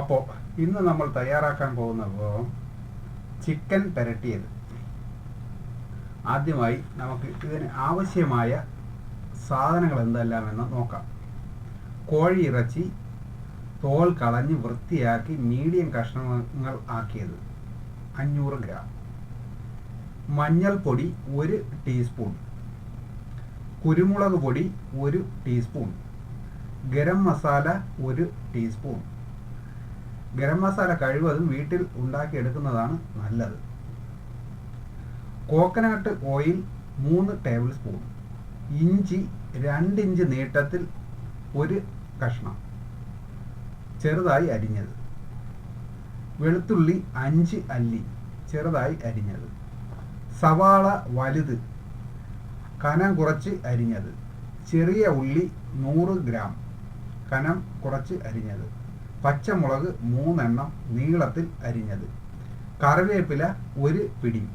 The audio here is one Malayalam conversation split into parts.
അപ്പോൾ ഇന്ന് നമ്മൾ തയ്യാറാക്കാൻ പോകുന്ന വിഭവം ചിക്കൻ പെരട്ടിയത്. ആദ്യമായി നമുക്ക് ഇതിന് ആവശ്യമായ സാധനങ്ങൾ എന്തെല്ലാമെന്ന് നോക്കാം. കോഴി ഇറച്ചി തോൽ കളഞ്ഞ് വൃത്തിയാക്കി മീഡിയം കഷ്ണങ്ങൾ ആക്കിയത് അഞ്ഞൂറ് ഗ്രാം. മഞ്ഞൾപ്പൊടി ഒരു ടീസ്പൂൺ. കുരുമുളക് പൊടി ഒരു ടീസ്പൂൺ. ഗരം മസാല ഒരു ടീസ്പൂൺ. ഗരം മസാല കഴിവതും വീട്ടിൽ ഉണ്ടാക്കിയെടുക്കുന്നതാണ് നല്ലത്. കോക്കനട്ട് ഓയിൽ മൂന്ന് ടേബിൾ സ്പൂൺ ഇഞ്ചി രണ്ട് ഇഞ്ച് നീട്ടത്തിൽ ഒരു കഷ്ണം ചെറുതായി അരിഞ്ഞത് വെളുത്തുള്ളി അഞ്ച് അല്ലി ചെറുതായി അരിഞ്ഞത് സവാള വലുത് കനം കുറച്ച് അരിഞ്ഞത് ചെറിയ ഉള്ളി നൂറ് ഗ്രാം കനം കുറച്ച് അരിഞ്ഞത്. പച്ചമുളക് മൂന്നെണ്ണം നീളത്തിൽ അരിഞ്ഞത്. കറിവേപ്പില ഒരു പിടി.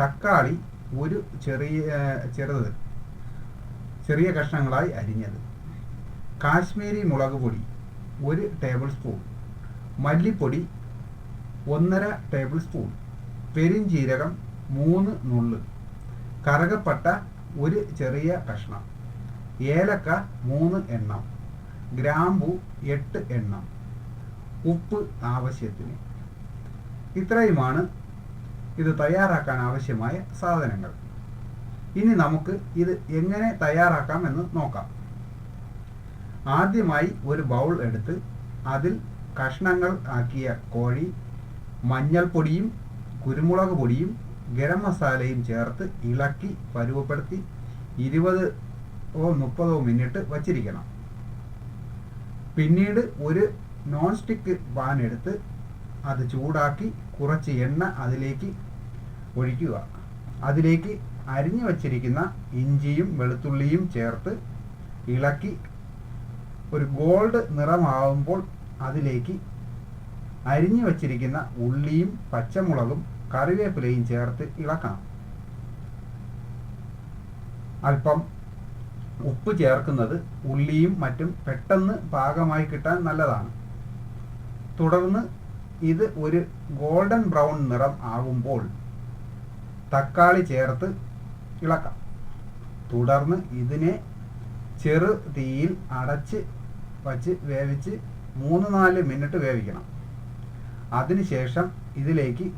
തക്കാളി ഒരു ചെറിയ ചെറുത്. ചെറിയ കഷ്ണങ്ങളായി അരിഞ്ഞത്. കാശ്മീരി മുളക് പൊടി ഒരു ടേബിൾ സ്പൂൺ. മല്ലിപ്പൊടി ഒന്നര ടേബിൾ സ്പൂൺ. പെരിഞ്ചീരകം മൂന്ന് നുള്ള്. കറുകപ്പട്ട ഒരു ചെറിയ കഷ്ണം. ഏലക്ക മൂന്ന് എണ്ണം. ഗ്രാമ്പു എട്ട് എണ്ണം. ഉപ്പ് ആവശ്യത്തിന്. ഇത്രയുമാണ് ഇത് തയ്യാറാക്കാൻ ആവശ്യമായ സാധനങ്ങൾ. ഇനി നമുക്ക് ഇത് എങ്ങനെ തയ്യാറാക്കാം എന്ന് നോക്കാം. ആദ്യമായി ഒരു ബൗൾ എടുത്ത് അതിൽ കഷ്ണങ്ങൾ ആക്കിയ കോഴി മഞ്ഞൾപ്പൊടിയും കുരുമുളക് പൊടിയും ഗരം മസാലയും ചേർത്ത് ഇളക്കി പരുവപ്പെടുത്തി ഇരുപതോ മുപ്പതോ മിനിറ്റ് വച്ചിരിക്കണം. പിന്നീട് ഒരു നോൺ സ്റ്റിക്ക് പാൻ എടുത്ത് അത് ചൂടാക്കി കുറച്ച് എണ്ണ അതിലേക്ക് ഒഴിക്കുക. അതിലേക്ക് അരിഞ്ഞു വച്ചിരിക്കുന്ന ഇഞ്ചിയും വെളുത്തുള്ളിയും ചേർത്ത് ഇളക്കി ഒരു ഗോൾഡ് നിറമാവുമ്പോൾ അതിലേക്ക് അരിഞ്ഞു വച്ചിരിക്കുന്ന ഉള്ളിയും പച്ചമുളകും കറിവേപ്പിലയും ചേർത്ത് ഇളക്കണം. അല്പം ഉപ്പ് ചേർക്കുന്നത് ഉള്ളിയും മറ്റും പെട്ടെന്ന് പാകമായി കിട്ടാൻ നല്ലതാണ്. തുടർന്ന് ഇത് ഒരു ഗോൾഡൻ ബ്രൗൺ നിറം ആകുമ്പോൾ തക്കാളി ചേർത്ത് ഇളക്കാം. തുടർന്ന് ഇതിനെ ചെറു തീയിൽ അടച്ച് വച്ച് വേവിച്ച് മൂന്ന് നാല് മിനിറ്റ് വേവിക്കണം. അതിനുശേഷം ഇതിലേക്ക്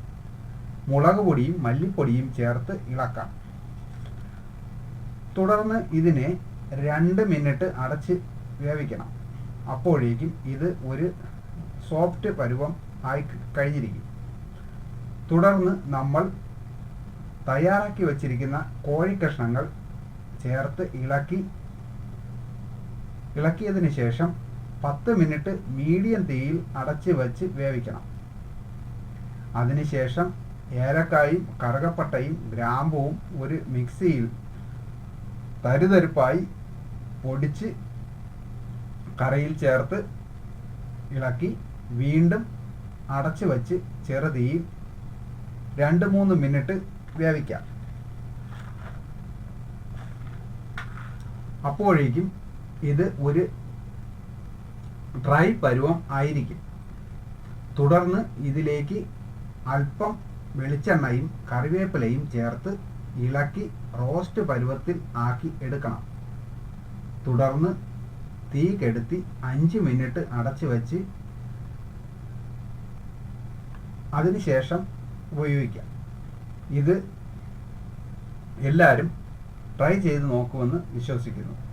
മുളക് പൊടിയും മല്ലിപ്പൊടിയും ചേർത്ത് ഇളക്കാം. തുടർന്ന് ഇതിനെ രണ്ട് മിനിറ്റ് അടച്ച് വേവിക്കണം. അപ്പോഴേക്കും ഇത് ഒരു സോഫ്റ്റ് പരുവം ആയി കഴിഞ്ഞിരിക്കും. തുടർന്ന് നമ്മൾ തയ്യാറാക്കി വച്ചിരിക്കുന്ന കോഴിക്കഷ്ണങ്ങൾ ചേർത്ത് ഇളക്കി ഇളക്കിയതിന് ശേഷം പത്ത് മിനിറ്റ് മീഡിയം തീയിൽ അടച്ച് വെച്ച് വേവിക്കണം. അതിനുശേഷം ഏലക്കായും കറുകപ്പട്ടയും ഗ്രാമ്പുവും ഒരു മിക്സിയിൽ തരുതരുപ്പായി പൊടിച്ച് കറിയിൽ ചേർത്ത് ഇളക്കി വീണ്ടും അടച്ചു വച്ച് ചെറുതീയിൽ രണ്ട് മൂന്ന് മിനിറ്റ് വേവിക്കാം അപ്പോഴേക്കും ഇത് ഒരു ഡ്രൈ പരുവം ആയിരിക്കും. തുടർന്ന് ഇതിലേക്ക് അല്പം വെളിച്ചെണ്ണയും കറിവേപ്പിലയും ചേർത്ത് ഇളക്കി റോസ്റ്റ് പരുവത്തിൽ ആക്കി എടുക്കണം. തുടർന്ന് തീ കെടുത്തി അഞ്ച് മിനിറ്റ് അടച്ചു വെച്ച് അതിനുശേഷം ഉപയോഗിക്കാം. ഇത് എല്ലാവരും ട്രൈ ചെയ്ത് നോക്കുമെന്ന് വിശ്വസിക്കുന്നു.